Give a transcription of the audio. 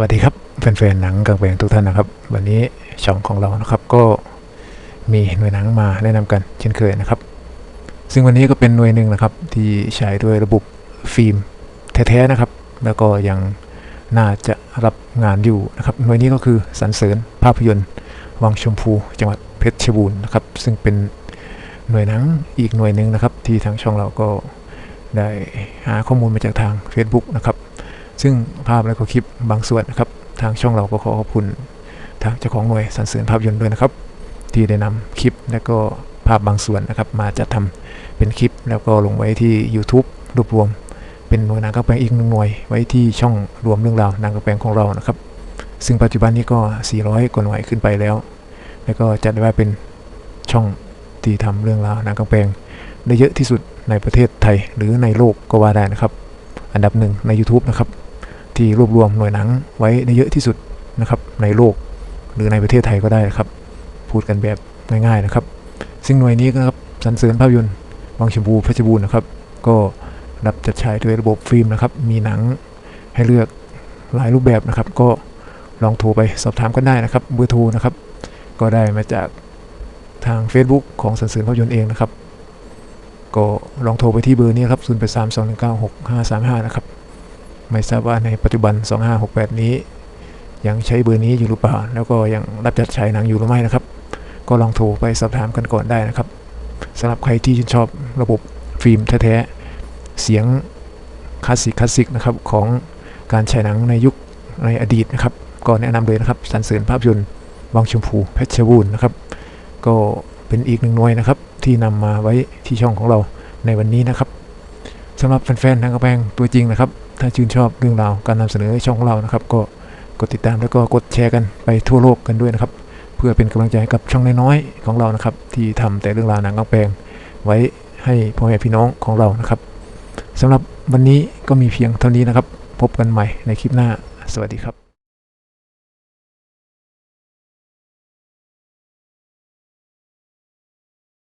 วัสดีครับแฟนๆหนังกลางแปลงทุกท่านนะครับ วันนี้ช่องของเรานะครับก็มีหน่วยหนังมาแนะนำกันเช่นเคยนะครับ ซึ่งวันนี้ก็เป็นหน่วยหนึ่งนะครับ ที่ใช้ด้วยระบบฟิล์มแท้ๆนะครับ แล้วก็ยังน่าจะรับงานอยู่นะครับหน่วยนี้ก็คือสรรเสริญภาพยนตร์วังชมพู จังหวัดเพชรบูรณ์นะครับ ซึ่งเป็นหน่วยหนังอีกหน่วยหนึ่งนะครับ ที่ทางช่องเราก็ได้หาข้อมูลมาจากทาง Facebook นะครับ ซึ่งภาพและก็คลิปบางส่วนนะครับ ทางช่องเราก็ขอขอบคุณทางเจ้าของหน่วยสรรเสริญภาพยนตร์ด้วยนะครับ ที่ได้นำคลิปและก็ภาพบางส่วนนะครับ มาจัดทำเป็นคลิป แล้วก็ลงไว้ที่ YouTube รวบรวม เป็นหน่วยหนังกระแปลงอีกหนึ่งหน่วย ไว้ที่ช่องรวมเรื่องราวนังกระแปลงของเรานะครับ ซึ่งปัจจุบันนี้ก็ 400 กว่าหน่วยขึ้นไปแล้ว แล้วก็จัดได้ว่าเป็นช่องที่ทำเรื่องราวนังกระแปลงได้เยอะที่สุดในประเทศไทยหรือในโลกก็ว่าได้นะครับ อันดับหนึ่งใน YouTube นะครับ ที่รวบรวมหน่วยหนังไว้ได้เยอะที่สุดนะครับในโลกหรือในประเทศไทยก็ได้นะครับ พูดกันแบบง่ายๆนะครับ ซึ่งหน่วยนี้ก็ครับสรรเสริญภาพยนตร์วังชมพูเพชรบูรณ์นะครับ ก็รับจัดฉายด้วยระบบฟิล์มนะครับ มีหนังให้เลือกหลายรูปแบบนะครับ ก็ลองโทรไปสอบถามกันได้นะครับเบอร์โทรนะครับ ก็ได้มาจากทาง Facebook ของสรรเสริญภาพยนตร์เองนะครับ ก็ลองโทรไปที่เบอร์นี้ครับ 0 8 3 2 1 9 6 5 3 5 นะครับ ไม่ทราบว่าในปัจจุบัน 2568 นี้ ยังใช้เบอร์นี้อยู่หรือเปล่า แล้วก็ยังรับจัดฉายหนังอยู่หรือไม่นะครับ ก็ลองโทรไปสอบถามกันก่อนได้นะครับสำหรับใครที่ชื่นชอบระบบฟิล์มแท้ๆเสียงคลาสสิกคลาสสิกนะครับของการฉายหนังในยุคในอดีตนะครับก็แนะนำเลยนะครับสรรเสริญภาพยนตร์วังชมพูเพชรบูรณ์นะครับ ก็เป็นอีกหนึ่งหน่วยนะครับที่นำมาไว้ที่ช่องของเราในวันนี้นะครับ สำหรับแฟนๆทางกระแพงตัวจริงนะครับ ถ้าชื่นชอบเรื่องราวการนำเสนอช่องของเรานะครับ ก็กดติดตามแล้วก็กดแชร์กันไปทั่วโลกกันด้วยนะครับ เพื่อเป็นกำลังใจให้กับช่องน้อยๆของเรานะครับ ที่ทำแต่เรื่องราวหนังกระแปงไว้ให้พ่อแม่พี่น้องของเรานะครับสำหรับวันนี้ก็มีเพียงเท่านี้นะครับ พบกันใหม่ในคลิปหน้า สวัสดีครับ